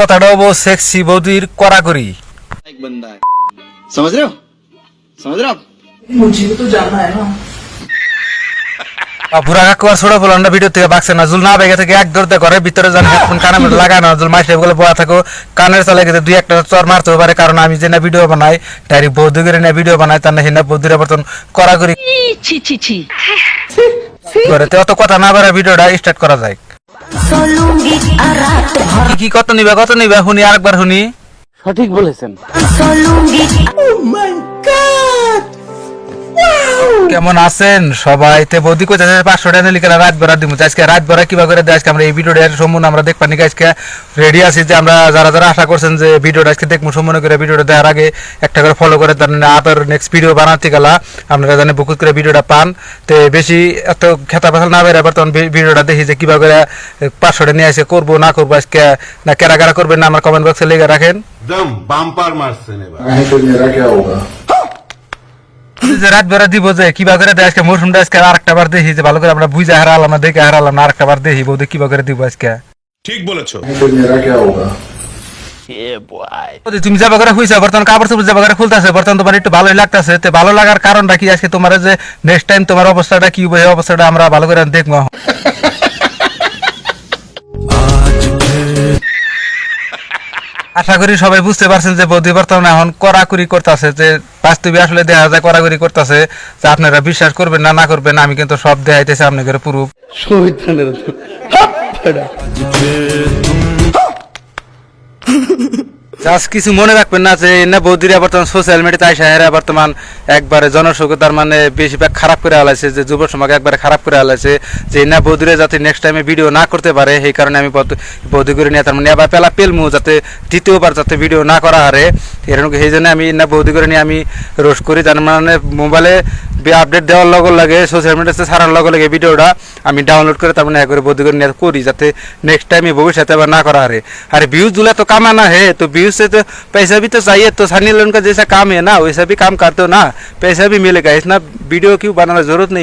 কথাটা হবো সেক্সি বৌদির কড়াকড়ি एक बंदा है समझ रहे हो समझ रहे हो आप मुझे तो जाना है ना বুড়া কাকু আর ছোট ফুলান্ডা ভিডিও থেকে বাকছে না জুল না বেগে থেকে এক দৌড়তে ঘরের ভিতরে যান হেডফোন কানে মধ্যে লাগানো জুল মাইসে গুলো বয়া থাকো কানের চালে গেছে দুই একটা চর মারতে পারে কারণ আমি যে না ভিডিও বানাই ডাইরেক্ট বৌদ্ধ করে না ভিডিও বানাই তার না হিনা বৌদ্ধরা বর্তন কড়াকড়ি ছি ছি ছি করে তো অত কথা না বেড়ে ভিডিওটা স্টার্ট করা যায় কি কত নিবে কত নিবে? শুনি আরেকবার শুনি। চলুঙ্গি কেমন আছেন? সবাই তে বৌদি কোথা থেকে পাঁচশো টাকা লিখে রাত বেড়া দিব? আজকে রাত বেড়া কিবা করে দেয়? আজকে আমরা এই ভিডিওটা সম্মুন আমরা দেখ পানি আজকে রেডি আছি যে আমরা যারা যারা আশা করছেন যে ভিডিওটা আজকে দেখব সম্মুন করে ভিডিওটা দেওয়ার আগে একটা করে ফলো করে তার আবার নেক্সট ভিডিও বানাতে গেলা। আপনারা জানেন বুকুত করে ভিডিওটা পান। তো বেশি এত খেতা পাথাল না বেড়াবার বর্তমান ভিডিওটা দেখি যে কিবা করে পাঁচশো টাকা নিয়ে আসে করব না করব আজকে না কেরা কেরা করবেন না আমার কমেন্ট বক্সে লিখে রাখেন। বাম্পার মারছেন এবার। আমি তো নিয়ে রাখে আবার রাত বেড়া দিব যে কিবা করে দেয় আজকে মৌসুমটা আজকে বার দেখি যে ভালো করে আমরা বুঝে হারালাম না দেখে হারালাম না বার দেখি বৌদি করে দিব আজকে। ঠিক বলেছ। তুমি করে বর্তমান কাপড় চোপড় করে খুলতেছে বর্তমান তোমার একটু ভালোই লাগতেছে। তো ভালো লাগার কারণটা কি? আজকে তোমার যে নেক্সট টাইম তোমার অবস্থাটা কি হবে অবস্থাটা আমরা ভালো করে দেখব আশা করি সবাই বুঝতে পারছেন যে বৌদি বর্তমানে এখন কড়াকড়ি করতেছে যে বাস্তবে আসলে দেখা যায় কড়াকড়ি করতেছে যে আপনারা বিশ্বাস করবেন না না করবেন আমি কিন্তু সব দেখাইতেছি আপনাদের প্রুফ জাস্ট কিছু মনে রাখবেন না যে না বৌদিরা বর্তমান সোশ্যাল মিডিয়াতে আইসা হেরা বর্তমান একবারে জনসংখ্যার মানে বেশিরভাগ খারাপ করে আলাইছে, যে যুব সমাজ একবারে খারাপ করে আলাইছে, যে না বৌদিরা যাতে নেক্সট টাইমে ভিডিও না করতে পারে, সেই কারণে আমি বৌদ- বৌদি করে নিয়ে তার মানে আবার পেলা পেলমু যাতে দ্বিতীয়বার যাতে ভিডিও না করা হারে। এরকম সেই জন্য আমি না বৌদি করে নিয়ে আমি রোস্ট করি তার মানে মোবাইলে আপডেট দেওয়ার লগ লাগে সোশ্যাল মিডিয়াতে ছাড়ার লগে লাগে ভিডিওটা আমি ডাউনলোড করে তার মানে এক করে বৌদি করে নিয়ে করি যাতে নেক্সট টাইমে ভবিষ্যতে আবার না করা হারে अरे व्यूज दूल्हा तो कमाना है तो व्यूज से तो पैसा भी तो चाहिए तो सनी लियोन का जैसा काम है ना वैसा भी काम करते हो ना पैसा भी मिलेगा इतना वीडियो क्यों बनाना जरूरत नहीं